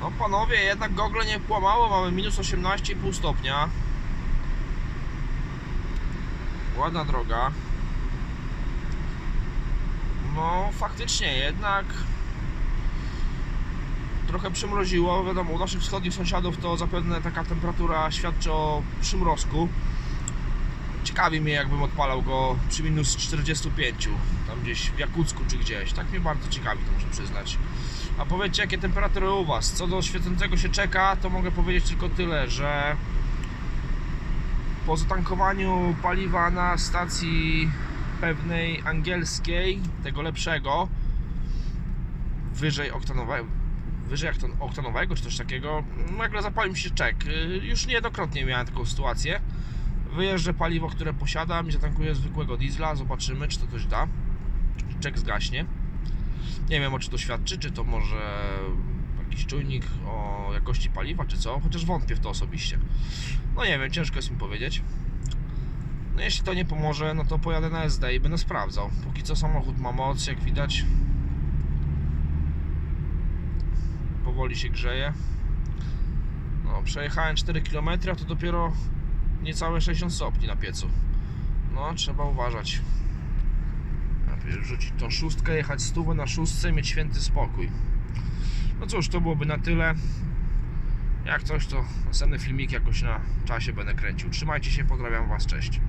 No panowie, jednak gogle nie kłamało, mamy minus 18,5 stopnia. Ładna droga. No faktycznie jednak trochę przymroziło. Wiadomo, u naszych wschodnich sąsiadów to zapewne taka temperatura świadczy o przymrozku. Ciekawi mnie jakbym odpalał go przy minus 45, tam gdzieś w Jakucku czy gdzieś. Tak mnie bardzo ciekawi, to muszę przyznać. A powiedzcie, jakie temperatury u Was? Co do świecącego się czeka, to mogę powiedzieć tylko tyle, że po zatankowaniu paliwa na stacji pewnej angielskiej, tego lepszego, wyżej oktanowego, wyżej oktan- oktanowego czy coś takiego, nagle zapalił mi się czek. Y, Już niejednokrotnie miałem taką sytuację. Wyjeżdżę paliwo, które posiadam i zatankuję zwykłego diesla, zobaczymy czy to coś da. Czek zgaśnie. Nie wiem o czy to świadczy, czy to może jakiś czujnik o jakości paliwa, czy co, chociaż wątpię w to osobiście. No nie wiem, ciężko jest mi powiedzieć. No jeśli to nie pomoże, no to pojadę na SD i będę sprawdzał. Póki co samochód ma moc, jak widać. Powoli się grzeje. No, przejechałem 4 km, to dopiero niecałe 60 stopni na piecu. No, trzeba uważać. Najpierw rzucić tą szóstkę, jechać stówę na szóstce i mieć święty spokój. No cóż, to byłoby na tyle. Jak coś, to następny filmik jakoś na czasie będę kręcił. Trzymajcie się, pozdrawiam Was, cześć.